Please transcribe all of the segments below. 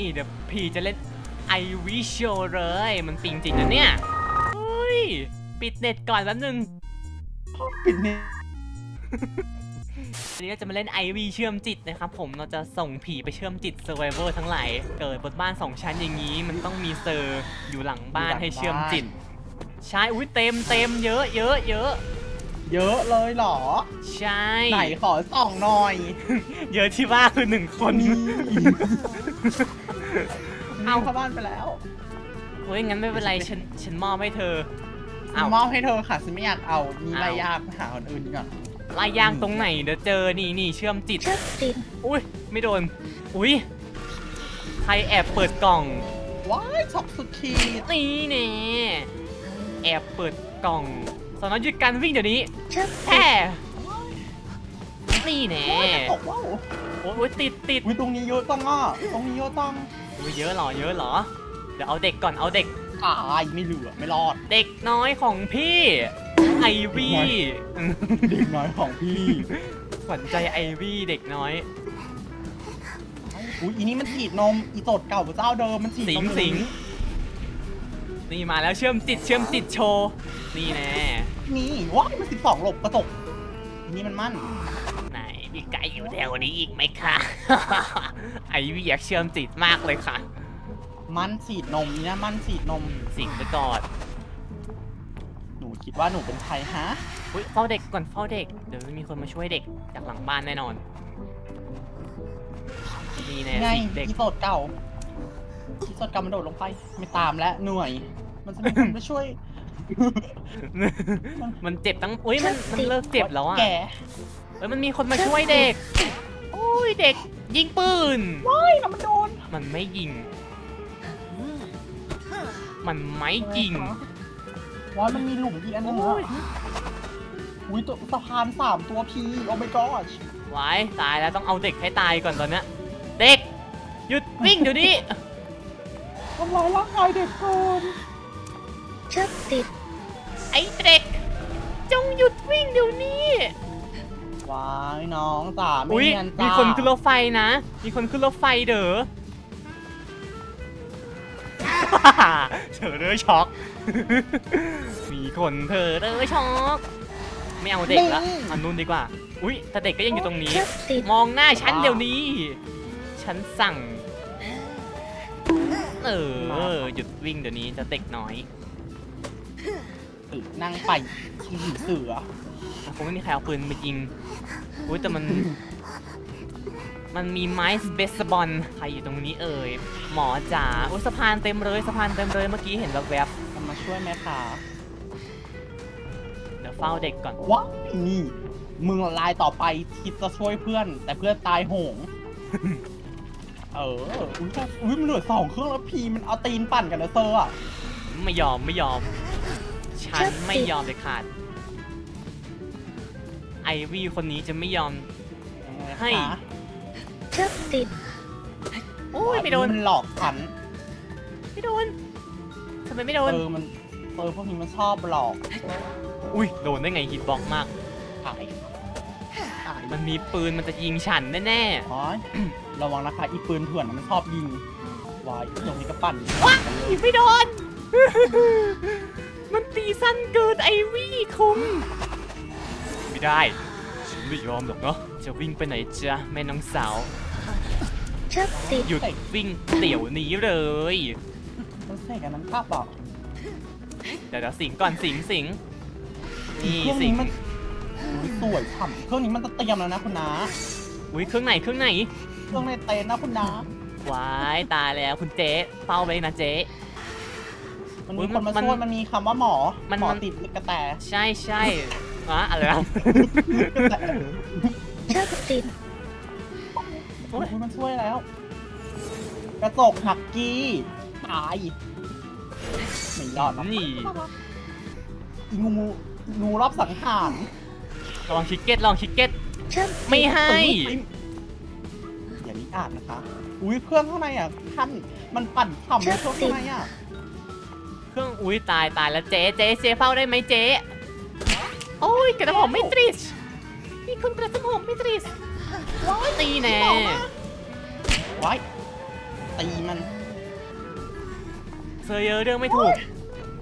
นี่เดี๋ยวพี่จะเล่นไอวิชโเลยมันปิงจริงนะเนี่ยเฮ้ยปิดเน็ตก่อนแป๊บนึง ปิดเนี่ยวันนี้เราจะมาเล่นไอวีเชื่อมจิตนะครับผมเราจะส่งผีไปเชื่อมจิตเซอร์ไวเวอร์ทั้งหลายเกิดบนบ้านสองชั้นอย่างนี้ มันต้องมีเซอร์อยู่หลังบ้านให้เชื่อมจิต ใช่อุ้ยเต็มเต็มเยอะเยอะเยอะ เยอะเลยเหรอ ใช่ไหนขอส่องหน่อย เยอะที่ว่าคือหนึ่งคนนี่เอ้าเอาเข้าบ้านไปแล้วเฮ้ยงั้นไม่เป็นไรฉันฉันมอบให้เธอฉัเอ้านมอบให้เธอค่ะฉันไม่อยากเอานี่เอ้าไรยากหาคนอื่นก่อนลายยางตรงไหนเดี๋ยวเจอนี่นี่เชื่อมจิตเชือกติดอุ้ยไม่โดน อุ้ยใครแอบเปิดกล่อง ว้ายช็อกสุดขีดนี่แน่แอบเปิดกล่องส อนอหยุดการวิ่งเดี๋ยวนี้เชือกแฮ่นี่แน่ว้ายตกว้าวโอ้ยติดติดวิตรงนี้เยอะจังอะตรงนี้เยอะจังอุ้ยเยอะเหรอเยอะเหรอ เดี๋ยวเอาเด็กก่อนเอาเด็ก ตายไม่เหลือไม่รอด เด็กน้อยของพี่ไอวี่เด็กน้อยของพี่ขวัญใจไอวี่เด็กน้อยอุ้ยอีนี่มันฉีดนมอีโตดเก่าพระเจ้าเดิมมันฉีดสินงมสิง นี่มาแล้วเชื่อมจิตเชื่อมจิตโชว์นี่แน่นี่ว้ายมันสิบสองหลบกระจกอีนี่มันมั่น ไหนมีไก่อยู่แถวนี้อีกไหมคะ ไอวี่อยากเชื่อมจิตมากเลยค่ะ มันฉีดนมนี่นะมันฉีดนม สิงไปก่อนหนูคิดว่าหนูเป็นใครฮะ อุ้ยเฝ้าเด็กก่อนเฝ้าเด็ก เดี๋ยวมีคนมาช่วยเด็กจากหลังบ้านแน่นอนนี่แน่ไงสิเด็ก อีโตดเก่า อีโตดเก่ามันโดดลงไป ไม่ตามแล้วเหนื่อย มันจะมีคนมาช่วย มันเจ็บตั้งอุ้ยมันมันเลิกเจ็บแล้วอะแกเอ้ยมันมีคนมาช่วยเด็กโอ้ยเด็กยิงปืนว้ายแล้วมันโดน มันไม่ยิง มันไม่ยิงว้ายมันมีหลุมอีกอันหนึงโอ้อะยอุ้ยตัวสะพานสามตัวพีโอ้ my god ไว้ตายแล้วต้องเอาเด็กให้ตายก่อนตอนเนี้ย เด็ก หยุดวิ่งเดี๋ยวนี้ ทำลายร่างกายเด็กเกินเชือกติดไอ้เด็ก จงหยุดวิ่งเดี๋ยวนี้ว้ายน้องจ๋าไม่อุ้ยเนียนจ้ามีคนขึ้นรถไฟนะ มีคนขึ้นรถไฟเด้อ เธอเด้อช็อก มีคนเธอเด้อช็อก ไม่เอาเด็กละเอานุ่นดีกว่า อุ้ยแต่เด็กก็ยังอยู่ตรงนี้เชือกติดมองหน้าฉันเดี๋ยวนี้ ฉันสั่ง เออหยุดวิ่งเดี๋ยวนี้เจะเด็กน้อยตึกนั่งไปขี่เสือคงไม่มีใครเอาปืนมายิงอุ้ยแต่มัน มันมีไม้เบสบอลใครอยู่ตรงนี้เอ่ยหมอจ๋าอุ้ยสะพานเต็มเลยสะพานเต็มเลยเมื่อกี้เห็นแวบจะมาช่วยไหมคะๆเดี๋ยวเฝ้าเด็กก่อนว้ายนี่มึงลายต่อไปคิดจะช่วยเพื่อน แต่เพื่อนตายโหง เอออุ้ยแต่อุ้ยมันเหลือสองเครื่องแล้วพีมันเอาตีนปั่นกันนะเซอร์อะไม่ยอมไม่ยอม ฉันไม่ยอมเด็ดขาด ไอวี่คนนี้จะไม่ยอมยังไงคะให้ เชือกติดอุ้ยไม่โดน มันหลอกฉัน ไม่โดนทำไมไม่โดน เออมันเออพวกนี้มันชอบหลอก อุ้ยโดนได้ไงฮิตบล็อกมากขายขายมันมีปืนมันจะยิงฉันแน่อ๋อ ระวังนะคะอีปืนเถื่อนน่ะมันชอบยิงวายตรงนี้ก็ปั่นๆว้ายไม่โดน มันตีสั้นเกินไอวี่คุงไม่ได้ฉันไม่ยอมหรอกเนาะจะวิ่งไปไหนจ๊ะแม่น้องสาวเชือกติดหยุดวิ่งเดี๋ยวนี้เลยมันใส่กันนั้นภาพเปล่าเดี๋ยวเดี๋ยวสิงก่อนสิงสิงนี่เครื่องสินี้งมันอุ๊ยสวยฉ่ำเครื่องนี้มันจะเตรียมแล้วนะคุณน้าอุ้ยเครื่องไหนเครื่องไหน เครื่องในเต็นท์นะคุณน้าว้ายตายแล้วคุณเจ๊เฝ้าไปนะเจ๊ มันอุ๊มียคนมามันช่วยมันมีคำว่าหมอมันหมอมัน ติดกระแตใช่ใช่อะอะไรนะกระแตเชือกติดโอ๊ยอุ๊ยมันช่วยแล้ว กระจกหักกี้ตายไม่ยอดหรอกนี่อีงูงูงูรอบสังหารลองชิคเก็ตลองชิคเก็ตเชือกติดไม่ให้อย่างนี้ อาจนะคะ อุ้ยเครื่องข้างในอะท่านมันปั่นฉ่ำเลยเครื่องข้างในอะเครื่องอุ้ยตายตายแล้วเจ๊เจ๊เจ๊เฝ้าได้ไหมเจ๊โอ้ยกระผมไม่ตริสมีคนกระผมไม่ตริสว้ายตีแน่ไว้ตีมันเซอร์เยอะเรื่องไม่ถูก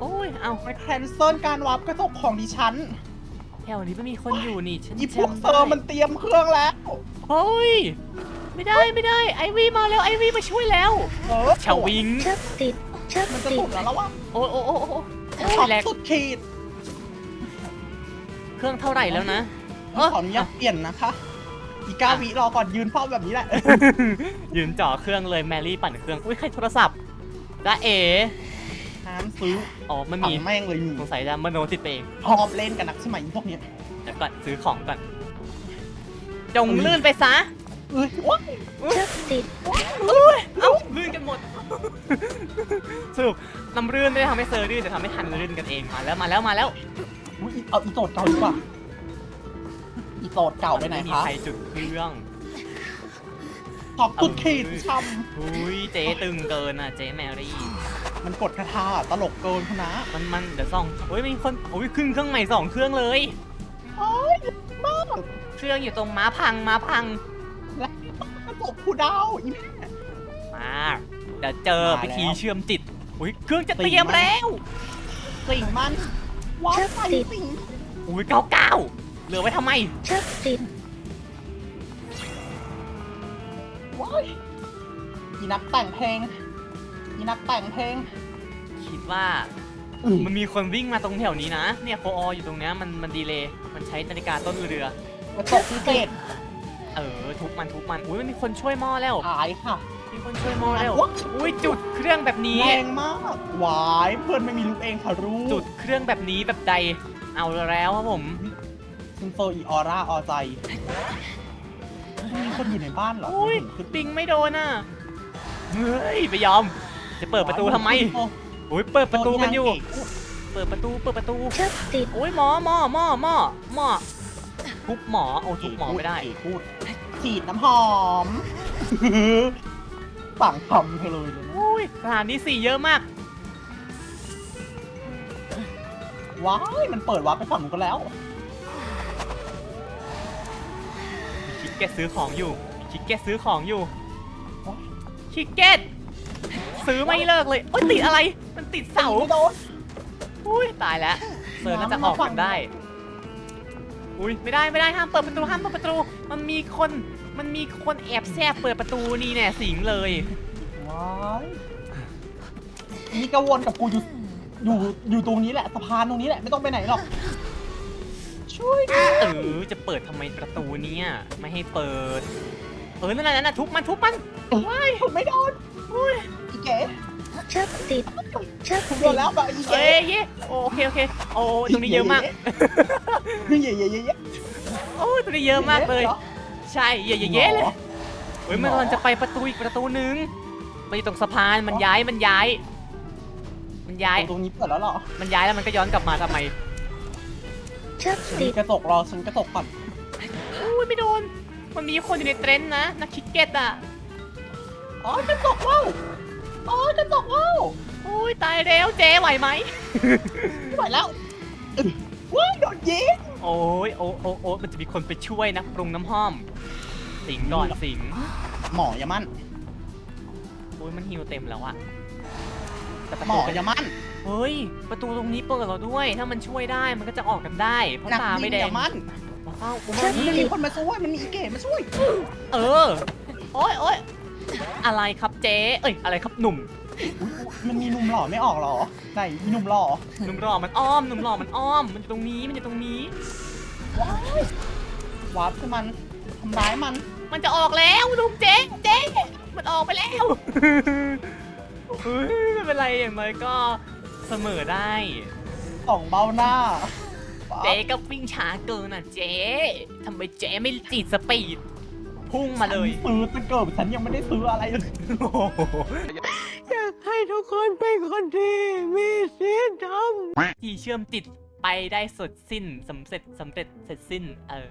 โอ้ย เอาไปแคนเซิลการวาร์ปกระจกของดิฉัน แถวนี้ไม่มีคนอยู่นี่ ฉันอีพวกจำเซได้อร์มันเตรียมเครื่องแล้ว เฮ้ย ไม่ได้ไม่ได้ไอวีมาแล้วไอวีมาช่วยแล้วเออชาวิงเชือกติดเชือกมันจะติสุดดแล้วแล้ววะโอ้โอ้โอ้โอ้โอ้ช็อตแหลกสุดขีดเครื่องเท่าไหร่แล้วนะขออนุญาตเปลี่ยนนะคะ อีกาวิรอก่อนยืนเฝ้าแบบนี้แหละ ยืนจ่อเครื่องเลยแมรี่ปั่นเครื่องอุ้ยใครโทรศัพท์จ้าเอ๋ห้ามซื้ออ๋อมันถัมีงแม่งเลยหนูสงสัยจะมโนจิตไปเองชอบเล่นกันนักใช่ไหมอีพวกเนี้ย เดี๋ยวก่อนซื้อของก่อน จงลื่นไปซะเอ้ยว้ายเชือกติดเอ้าลื่นกันหมด สรุปน้ำลื่นไม่ได้ทำให้เซอร์ลื่นแต่ทำให้ทันลื่นกันเองมาแล้วมาแล้วมาแล้วอุ๊ยเอาอีโตดเก่าดีกว่าอีโตดเก่าไปไหนม่มีคะใครจุดเครื่องตอกสุดขีดช้อุ้ยเจ๊ตึงเกินอะเจ๊แมรี่ำมันกดคาถาตลกเกินคุณนะมันมันเดี๋ยวส่องโอ้ยมีคนโอ้ยขึ้นเครื่องใหม่สองเครื่องเลย โอ้ยมากเครื่องอยู่ตรงม้าพังม้าพังและ กระจกผู้ดาวอีแม่มาเดี๋ยวเจอมาแล้ว พิธีเชื่อมจิตอุ้ยเครื่องจะเตรียมแล้วสิ่งมันว้ายไปสิ่งอุ้ยเก้าเก้าเหลือไว้ทำไมเชือกติดว้ายอีนักแต่งเพลงอีนักแต่งเพลง คิดว่า อืม มันมีคนวิ่งมาตรงแถวนี้นะ เนี่ยโคออยู่ตรงเนี้ยมันมันดีเลย์มันใช้นาฬิกาต้นเรือ กระจกพิเศษ เออทุบมันทุบมันอุ้ยมันมีคนช่วยหม้อแล้วขายค่ะมีคนช่วยหม้อแล้ว ว้ายอุ้ยจุดเครื่องแบบนี้ แรงมากหวายเพื่อนไม่มีลูกเองค่ะรู้จุดเครื่องแบบนี้แบบใด เอาแล้วครับผม ซินโซอีออร่าออใจมีคนอยู่ในบ้านเหรออุ้ยเห็นขึ้นปิงไม่โดนอะ เฮ้ยไปยอม จะเปิดประตูทำไมโอ้อุ้ยเปิดประตูกันอยู่โดนางเเปิดประตูเปิดประตูเชือกติด โอ้ยหมอหมอหมอหมอหมอทุบหมอโอ้ทุบหมอไม่ได้เก๋พูด ฉีดน้ำหอมสั่งทำเธอเลยเลยนะอุ้ยสถานที่สี่เยอะมาก ว้ายมันเปิดวาร์ปไปฝั่งนู้นกันแล้วคิกเก็ตซื้อของอยู่คิกเก็ตซื้อของอยู่ว้ายคิกเก็ตซื้อไม่เลิกเลยโอ้ยติดอะไร มันติดเสา ไม่โดน อุ้ยตายแล้วเซิร์นน่าจะออกกันได้ อุ้ยไม่ได้ไม่ได้ห้ามเปิดประตูห้ามเปิดประตู มันมีคนมันมีคนแอบแซบเปิดประตูนี่แน่สิงเลย ว้ายนี่กระวนกับกูอยู่อยู่อยู่ตรงนี้แหละสะพานตรงนี้แหละไม่ต้องไปไหนหรอก ช่วยด้วยเออจะเปิดทำไมประตูเนี่ยไม่ให้เปิด เออนั่นน่ะนั่นน่ะทุบมันทุบมันว้ายไม่โดนอุ้ยอีเก๋เชือกติดเชือกผมโดตินดแล้วแบบอีเอ้เก๋ยเย่ โอโอเคโอเคโอ้ตรงนี้เยอะมาก เย่เย่เย่เย่เย่โอ้ตรงนี้เยอะมากเลยหรอใช่เย่เย่เย่เลยเฮ้ยมันกำลังจะไปประตูอีกประตูนึงไปตรงสะพานมันย้ายมันย้าย มันย้าย ตรงนี้เปิดแล้วเหรอ มันย้ายแล้วมันก็ย้อนกลับมาทำไมเชือกฉันติมีดกระจกรอฉันกระจกก่อนอุ้ยไม่โดน มันมีคนอยู่ในเทรนท์นะนักคิกเก็ตอะ อ๋อกระจกว่าว อ๋อกระจกว่าว อุ้ยตายแล้วเจ๊ไหวไหมไม่ไหวแล้วอึ๊บว้ายโดนยิงโอ้ยโอ้โอ้โอ้มันจะมีคนไปช่วยนักปรุงน้ำห้อม สิงก่อนสิงหมออยามั่น โอ้ยมันฮิวเต็มแล้วอะแต่ประหมตูอก็อยามั่นเฮ้ย ประตูตรงนี้เปิดเราด้วย ถ้ามันช่วยได้มันก็จะออกกันได้เพราะนักตาวิ่ไม่งแดองย่ามั่นว้าวโอ้มันยมีคนมาช่วยมันมีอีเก๋มาช่วยเออ โอ้ยโอ้ยอะไรครับเจ๊เอ้ยอะไรครับหนุ่มอุ๊ย มันมีหนุ่มหล่อไม่ออกเหรอไหนมีหนุ่มหล่อหนุ่มหล่อมันอ้อมหนุ่มหล่อมันอ้อม มันอยู่ตรงนี้มันอยู่ตรงนี้ ว้ายวาร์ปคือมันทำร้ายมัน มันจะออกแล้วลุงเจ๊เจ๊มันออกไปแล้วเฮ้ยไม่เป็นไรอย่างน้อยก็เสมอได้สองเบ้าหน้าเจ๊ก็วิ่งช้าเกินอะเจ๊ทำไมเจ๊ไม่จีดสปีดพุ่งมาเลยฉันซื้อตะเกิบฉันยังไม่ได้ซื้ออะไรเลยอยากให้ ทุกคนเป็นคนดีมีศีลธรรมที่เชื่อมจิตไปได้สุดสิ้นสำเร็จสำเร็จเสร็จสิ้นเออ